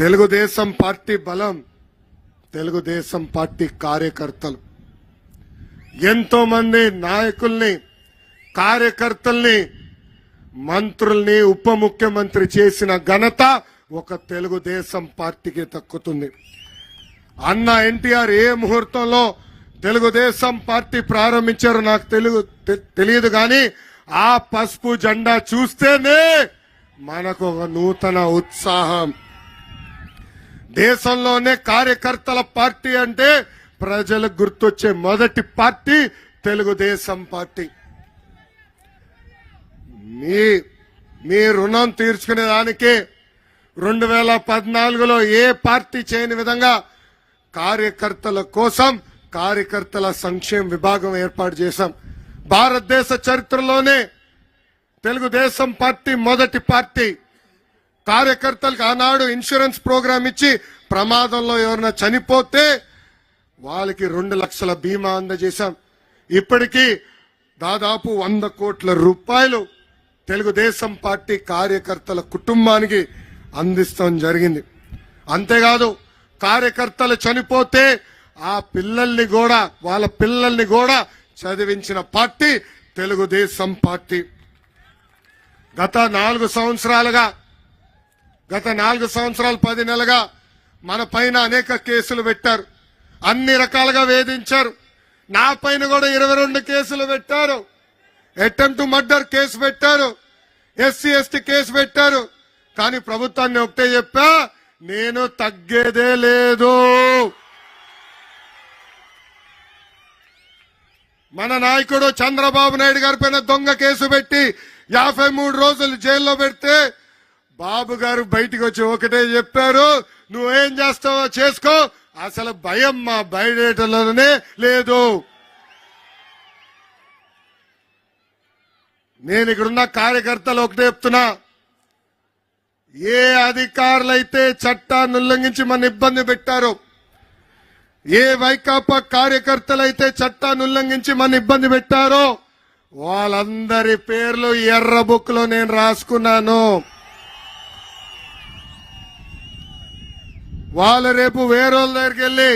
Telugu Desam party బలం Telugu Desam party కార్యకర్తలు. ఎంతో మంది నాయకుల్ని కార్యకర్తల్ని మంత్రుల్ని ఉప ముఖ్యమంత్రి చేసిన ఘనత ఒక తెలుగుదేశం పార్టీకి దక్కుతుంది. అన్న ఎన్టీఆర్ ఏ ముహూర్తంలో తెలుగుదేశం పార్టీ ప్రారంభించారో నాకు తెలుగు తెలియదు కానీ ఆ పసుపు జెండా చూస్తేనే మనకు ఒక నూతన ఉత్సాహం. దేశంలోనే కార్యకర్తల పార్టీ అంటే ప్రజలకు గుర్తొచ్చే మొదటి పార్టీ తెలుగుదేశం పార్టీ. మీ మీ రుణం తీర్చుకునే దానికి రెండు వేల పద్నాలుగులో ఏ పార్టీ చేయని విధంగా కార్యకర్తల కోసం కార్యకర్తల సంక్షేమ విభాగం ఏర్పాటు చేశాం. భారతదేశ చరిత్రలోనే తెలుగుదేశం పార్టీ మొదటి పార్టీ. కార్యకర్తలకు ఆనాడు ఇన్సూరెన్స్ ప్రోగ్రాం ఇచ్చి ప్రమాదంలో ఎవరైనా చనిపోతే వాళ్ళకి రెండు లక్షల బీమా అందజేశాం. ఇప్పటికీ దాదాపు వంద కోట్ల రూపాయలు తెలుగుదేశం పార్టీ కార్యకర్తల కుటుంబానికి అందిస్తాం జరిగింది. అంతేకాదు కార్యకర్తలు చనిపోతే ఆ పిల్లల్ని కూడా వాళ్ళ పిల్లల్ని కూడా చదివించిన పార్టీ తెలుగుదేశం పార్టీ. గత నాలుగు సంవత్సరాలుగా గత నాలుగు సంవత్సరాలు పది నెలలుగా మన పైన అనేక కేసులు పెట్టారు. అన్ని రకాలుగా వేధించారు. నా పైన కూడా ఇరవై రెండు కేసులు పెట్టారు. అటెంప్ట్ మర్డర్ కేసు పెట్టారు. ఎస్సీ ఎస్టీ కేసు పెట్టారు. కానీ ప్రభుత్వాన్ని ఒకటే చెప్పా నేను తగ్గేదే లేదు. మన నాయకుడు చంద్రబాబు నాయుడు గారి పైన దొంగ కేసు పెట్టి యాభై మూడు రోజులు జైల్లో పెడితే బాబు గారు బయటికి వచ్చి ఒకటే చెప్పారు నువ్వేం చేస్తావో చేసుకో. అసలు భయం మా బయటలోనే లేదు. నేను ఇక్కడున్న కార్యకర్తలు ఒకటే చెప్తున్నా. ఏ అధికారులైతే చట్టాన్ని ఉల్లంఘించి మన ఇబ్బంది పెట్టారో ఏ వైకాపా కార్యకర్తలైతే చట్టాన్ని ఉల్లంఘించి మన ఇబ్బంది పెట్టారో వాళ్ళందరి పేర్లు ఎర్ర బుక్లో నేను రాసుకున్నాను. వాళ్ళు రేపు వేరేళ్ళ దగ్గరికి వెళ్ళి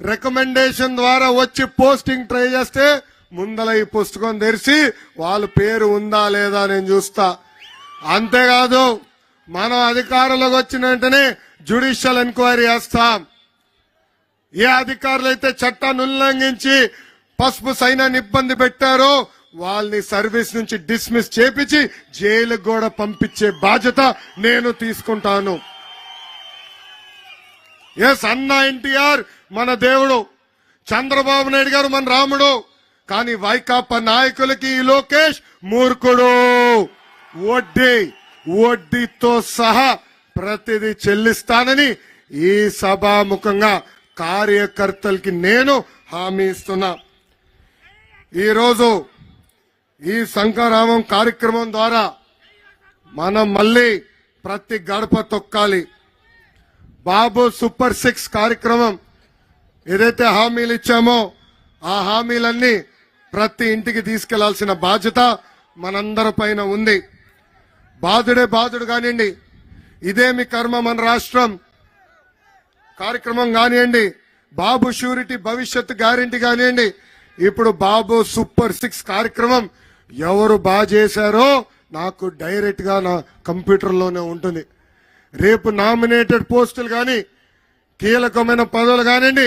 రికమెండేషన్ ద్వారా వచ్చి పోస్టింగ్ ట్రై చేస్తే ముందల ఈ పుస్తకం తెరిచి వాళ్ళ పేరు ఉందా లేదా నేను చూస్తా. అంతేకాదు మనం అధికారంలోకి వచ్చిన వెంటనే జ్యుడిషియల్ ఎంక్వైరీ చేస్తాం. ఏ అధికారులు అయితే చట్టాన్ని ఉల్లంఘించి పసుపు సైన్యాన్ని ఇబ్బంది పెట్టారో వాళ్ళని సర్వీస్ నుంచి డిస్మిస్ చేపించి జైలుకు కూడా పంపించే బాధ్యత నేను తీసుకుంటాను. ఎస్ అన్న ఎన్టీఆర్ మన దేవుడు. చంద్రబాబు నాయుడు గారు మన రాముడు. కానీ వైకాపా నాయకులకి ఈ లోకేష్ మూర్ఖుడు. వడ్డీ వడ్డీతో సహా ప్రతిదీ చెల్లిస్తానని ఈ సభాముఖంగా కార్యకర్తలకి నేను హామీ ఇస్తున్నా. ఈరోజు ఈ శంకరామం కార్యక్రమం ద్వారా మనం మళ్ళీ ప్రతి గడప తొక్కాలి. బాబు సూపర్ సిక్స్ కార్యక్రమం ఏదైతే హామీలు ఇచ్చామో ఆ హామీలన్నీ ప్రతి ఇంటికి తీసుకెళ్ళాల్సిన బాధ్యత మనందరి పైన ఉంది. బాధుడే బాధుడు కానివ్వండి ఇదేమి కర్మ మన రాష్ట్రం. కార్యక్రమం కానివ్వండి బాబు షూరిటీ భవిష్యత్తు గ్యారంటీ కానివ్వండి ఇప్పుడు బాబు సూపర్ సిక్స్ కార్యక్రమం ఎవరు బాగా చేశారో నాకు డైరెక్ట్గా నా కంప్యూటర్లోనే ఉంటుంది. రేపు నామినేటెడ్ పోస్టులు కానీ కీలకమైన పదవులు కానివ్వండి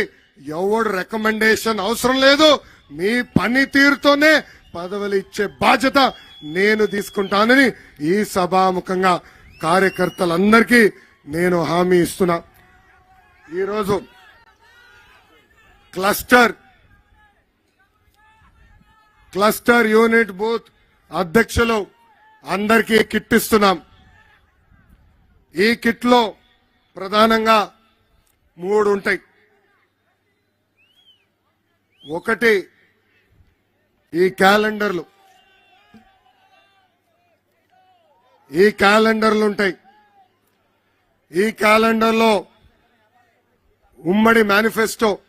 ఎవడు రికమెండేషన్ అవసరం లేదు మీ పనితీరుతోనే పదవులు ఇచ్చే బాధ్యత నేను తీసుకుంటానని ఈ సభాముఖంగా కార్యకర్తలందరికీ నేను హామీ ఇస్తున్నా. ఈరోజు క్లస్టర్ క్లస్టర్ యూనిట్ బూత్ అధ్యక్షులు అందరికీ కిట్టిస్తున్నాం ఈ కిట్లో ప్రధానంగా మూడు ఉంటాయి. ఒకటి ఈ క్యాలెండర్లు. ఈ క్యాలెండర్లు ఉంటాయి. ఈ క్యాలెండర్లో ఉమ్మడి మేనిఫెస్టో